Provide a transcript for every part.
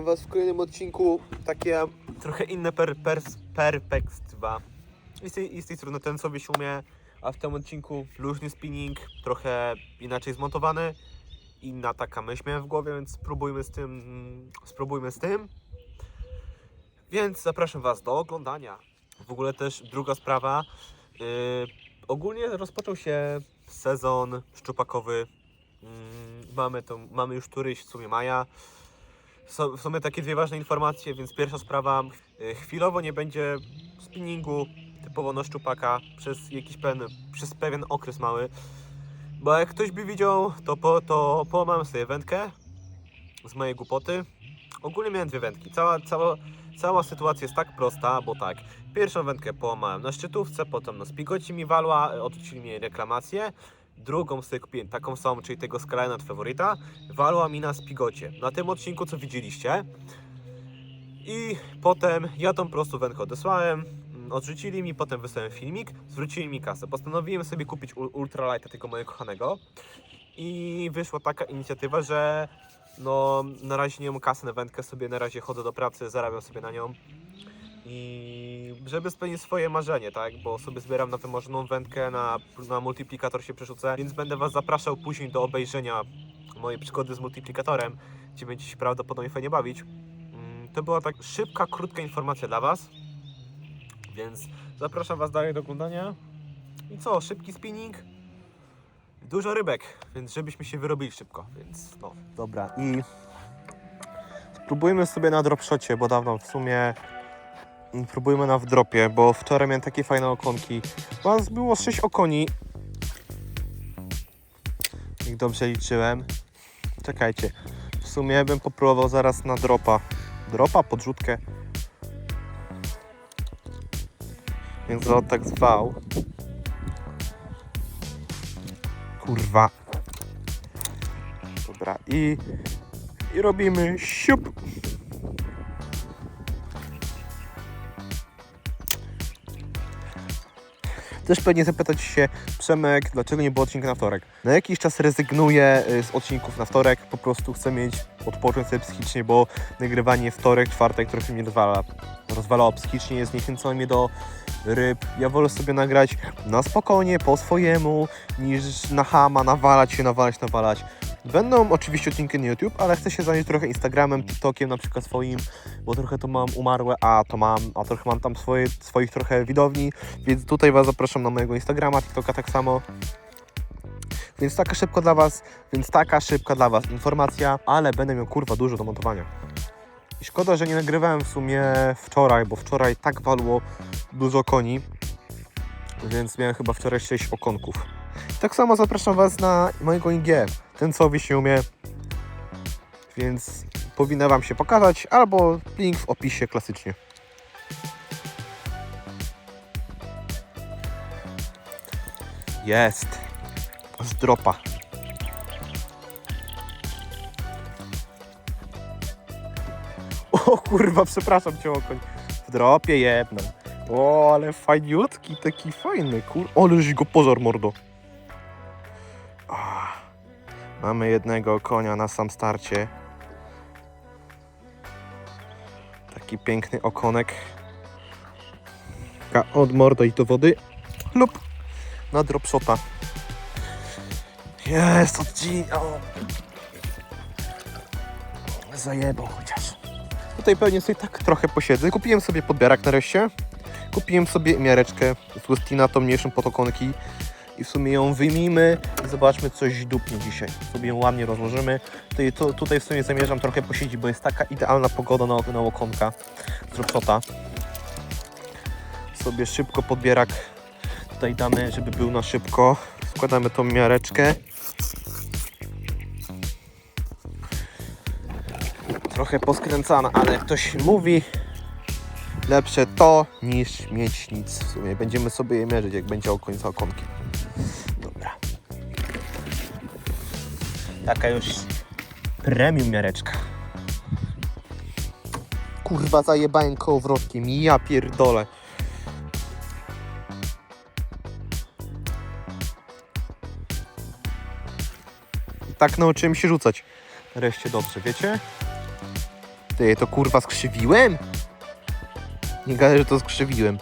witam Was w kolejnym odcinku. Takie trochę inne per, per, perspektywa. I z, tej, z tej strony ten sobie się umie, a w tym odcinku luźny spinning, trochę inaczej zmontowany. Inna taka myśl miałem w głowie, więc spróbujmy z tym. Spróbujmy z tym. Więc zapraszam Was do oglądania. W ogóle też druga sprawa. Yy, ogólnie rozpoczął się sezon szczupakowy. Mm, mamy, to, mamy już któryś w sumie maja. Są, w sumie takie dwie ważne informacje, więc pierwsza sprawa. yy, Chwilowo nie będzie spinningu typowo na szczupaka przez jakiś pewien, przez pewien okres mały. Bo jak ktoś by widział, to, po, to połamałem sobie wędkę z mojej głupoty. Ogólnie miałem dwie wędki. Cała, cała, cała sytuacja jest tak prosta, bo tak. Pierwszą wędkę połamałem na szczytówce, potem na spigoci mi walła, odrzucili mi reklamację. Drugą sobie kupiłem taką samą, czyli tego Skyline od Favorita. Walła mi na spigocie. Na tym odcinku, co widzieliście. I potem ja tą prostą wędkę odesłałem. mm, Odrzucili mi, potem wysłałem filmik, zwrócili mi kasę. Postanowiłem sobie kupić ul- ultralighta tego mojego kochanego. I wyszła taka inicjatywa, że no na razie nie mam kasy na wędkę, sobie na razie chodzę do pracy, zarabiam sobie na nią. I żeby spełnić swoje marzenie, tak? Bo sobie zbieram na wymarzoną wędkę, na, na multiplikator się przerzucę, więc będę Was zapraszał później do obejrzenia mojej przygody z multiplikatorem, gdzie będziecie się prawdopodobnie fajnie bawić. Mm, To była tak szybka, krótka informacja dla Was, więc zapraszam Was dalej do oglądania. I co, szybki spinning, dużo rybek, więc żebyśmy się wyrobili szybko, więc no. Dobra, i spróbujmy sobie na dropshocie, bo dawno w sumie próbujmy na wdropie, bo wczoraj miałem takie fajne okonki. Was było 6 okoni. Jak dobrze liczyłem. Czekajcie. W sumie bym popróbował zaraz na dropa. Dropa, podrzutkę. Więc on tak zwał. Kurwa. Dobra, i, i robimy siup. Też pewnie zapytać się, Przemek, dlaczego nie było odcinka na wtorek? Na jakiś czas rezygnuję y, z odcinków na wtorek, po prostu chcę mieć, odpocząć sobie psychicznie, bo nagrywanie wtorek, czwartek trochę mnie rozwala. Rozwalało psychicznie, jest zniechęcone mnie do ryb. Ja wolę sobie nagrać na spokojnie, po swojemu, niż na hama, nawalać się, nawalać, nawalać. Będą oczywiście odcinki na YouTube, ale chcę się zająć trochę Instagramem, TikTokiem na przykład swoim, bo trochę to mam umarłe, a to mam, a trochę mam tam swoje, swoich trochę widowni, więc tutaj Was zapraszam na mojego Instagrama, TikToka tak samo. Więc taka szybko dla Was, więc taka szybka dla Was informacja, ale będę miał kurwa dużo do montowania. I szkoda, że nie nagrywałem w sumie wczoraj, bo wczoraj tak walło dużo koni, więc miałem chyba wczoraj 6 okonków. Tak samo zapraszam Was na mojego IG, co się umie, więc powinna Wam się pokazać, albo link w opisie klasycznie. Jest. Z dropa. O kurwa, przepraszam cię okoń. W dropie jedno. O, ale fajniutki, taki fajny, kur... Oleż go pozor, mordo. Mamy jednego konia na sam starcie. Taki piękny okonek. Taka Od mordo i do wody. Lub na dropshota. Jest odcinek. Zajebał chociaż. Tutaj pewnie sobie tak trochę posiedzę. Kupiłem sobie podbierak nareszcie. Kupiłem sobie miareczkę z Westina, tą mniejszą potokonki. I w sumie ją wyjmijmy i zobaczmy coś dupnie dzisiaj. Sobie ją ładnie rozłożymy. Tutaj, to, tutaj w sumie zamierzam trochę posiedzieć, bo jest taka idealna pogoda na, na okonka z dropshota. Sobie szybko podbierak tutaj damy, żeby był na szybko. Wkładamy tą miareczkę. Trochę poskręcana, ale ktoś mówi, lepsze to niż mieć nic. W sumie będziemy sobie je mierzyć, jak będzie końca okonki. Taka już premium miareczka. Kurwa, zajebałem kołowrotkiem. Ja pierdolę. Tak nauczyłem się rzucać. Nareszcie dobrze, wiecie? Ty, to kurwa skrzywiłem? Nie gadaj, że to skrzywiłem.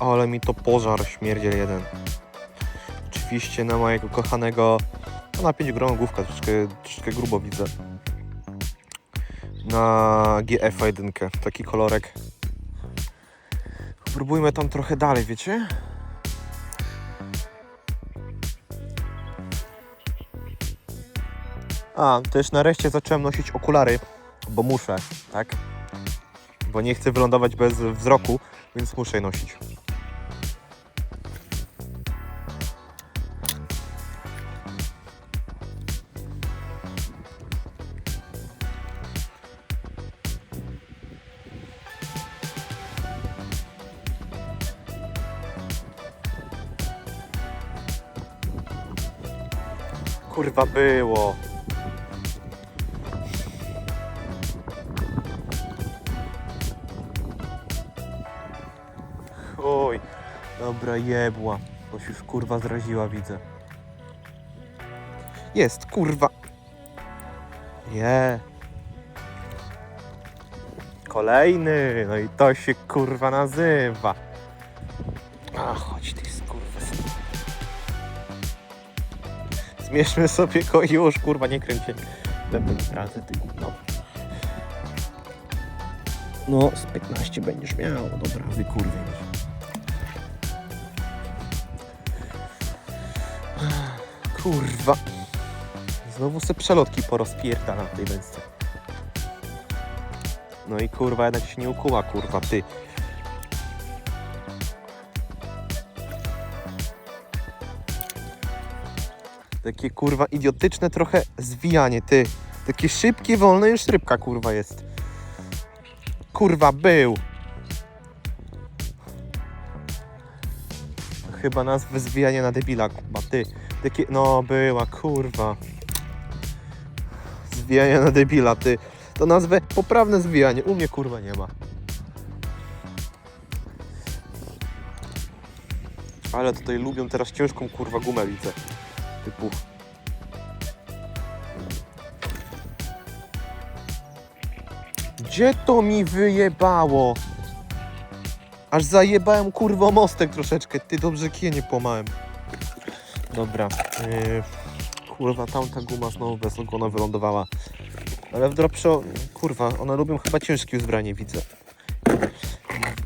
Ale mi to pożar śmierdziel jeden. Oczywiście na mojego kochanego, no na 5 gron główka, troszeczkę grubo widzę. Na GF1, taki kolorek. Próbujmy tam trochę dalej, wiecie? A, też nareszcie zacząłem nosić okulary, bo muszę, tak? Bo nie chcę wylądować bez wzroku, więc muszę je nosić. Kurwa było. Oj, dobra jebła, bo się już kurwa zraziła, widzę. Jest, kurwa. Je. Kolejny, no i to się kurwa nazywa. Zmierzmy sobie go już, kurwa, nie kręć się. Będę pracę, ty no. No, z 15 będziesz miał, dobra, wykurwień. Kurwa. Znowu se przelotki porozpierdalam w tej wędce. No i kurwa, jednak się nie ukuła, kurwa, ty. Takie kurwa idiotyczne trochę zwijanie, ty. Takie szybkie, wolne, już rybka kurwa jest. Kurwa, był. Chyba nazwę zwijanie na debila, kurwa, ty. Takie, no była, kurwa. Zwijanie na debila, ty. To nazwę poprawne zwijanie, u mnie kurwa nie ma. Ale tutaj lubią teraz ciężką kurwa gumę widzę. Typu. Gdzie to mi wyjebało? Aż zajebałem kurwo mostek troszeczkę. Ty dobrze kije nie pomałem. Dobra. Yy, kurwa, tamta guma znowu bez ogona wylądowała. Ale w dropshow, kurwa, one lubią chyba ciężkie uzbranie, widzę.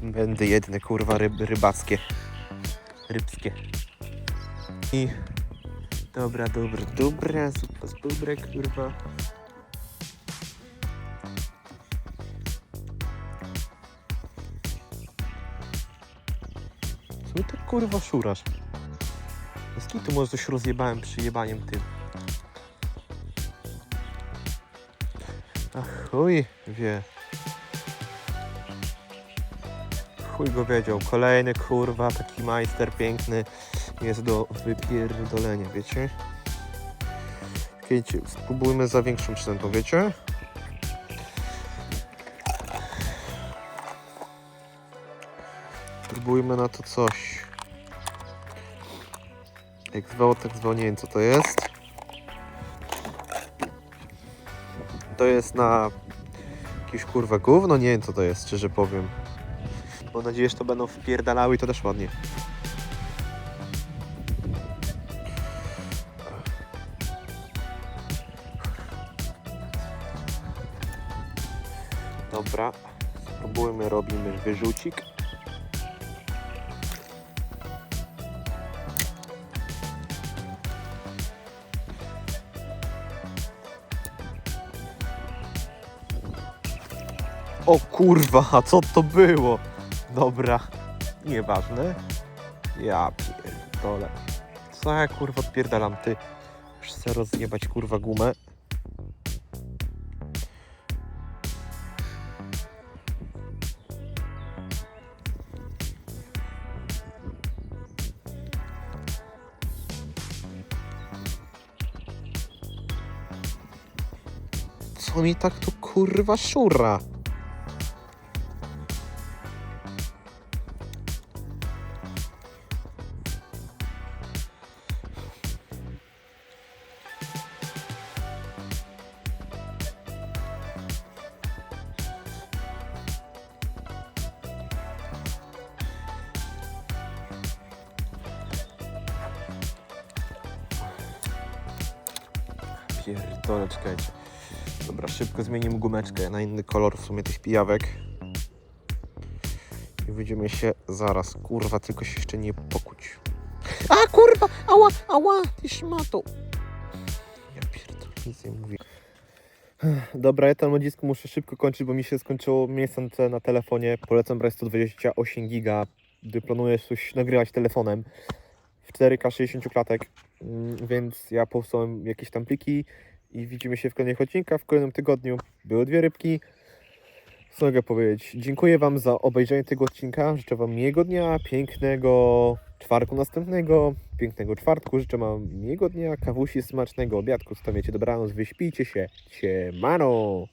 Będę jedne, kurwa, ryb, rybackie. Rybskie. I... Dobra, dobra, dobra, zupa z bubrek, kurwa. Co tak kurwa szurasz? Z kim tu może coś rozjebałem przyjebaniem tym? Ach, chuj wie. Chuj go wiedział. Kolejny kurwa, taki majster piękny jest do wypierdolenia, wiecie? Wiecie, spróbujmy za większą przynętą, wiecie? Spróbujmy na to coś. Jak zwało, tak zwało, nie wiem co to jest. To jest na jakieś kurwa gówno, nie wiem co to jest, szczerze powiem. Mam nadzieję, że to będą wpierdalały i to też ładnie. Dobra, spróbujmy, robimy wyrzucik. O kurwa, a co to było? Dobra, nieważne. Ja pierdolę. Co ja kurwa odpierdalam, ty? Chcę rozjebać kurwa gumę. co mi tak tu kurwa szura? pierdolę, czekajcie. Dobra, szybko zmienimy gumeczkę na inny kolor w sumie tych pijawek. I widzimy się zaraz. Kurwa, tylko się jeszcze nie pokuć. A kurwa! Ała! Ała! Ty szmato! Ja pierdolę, nic nie mówię. Dobra, ja ten modzisku muszę szybko kończyć, bo mi się skończyło miejsce na telefonie. Polecam brać 128 giga, gdy planujesz coś nagrywać telefonem w 4K 60 klatek, Mm, więc ja powstałem jakieś tam pliki i widzimy się w kolejnych odcinkach. W kolejnym tygodniu były dwie rybki. Co mogę powiedzieć? Dziękuję Wam za obejrzenie tego odcinka. Życzę Wam miłego dnia, pięknego czwartku następnego, pięknego czwartku. Życzę Wam miłego dnia, kawusi, smacznego obiadku. Wiecie, dobranoc, wyśpijcie się. Siemano!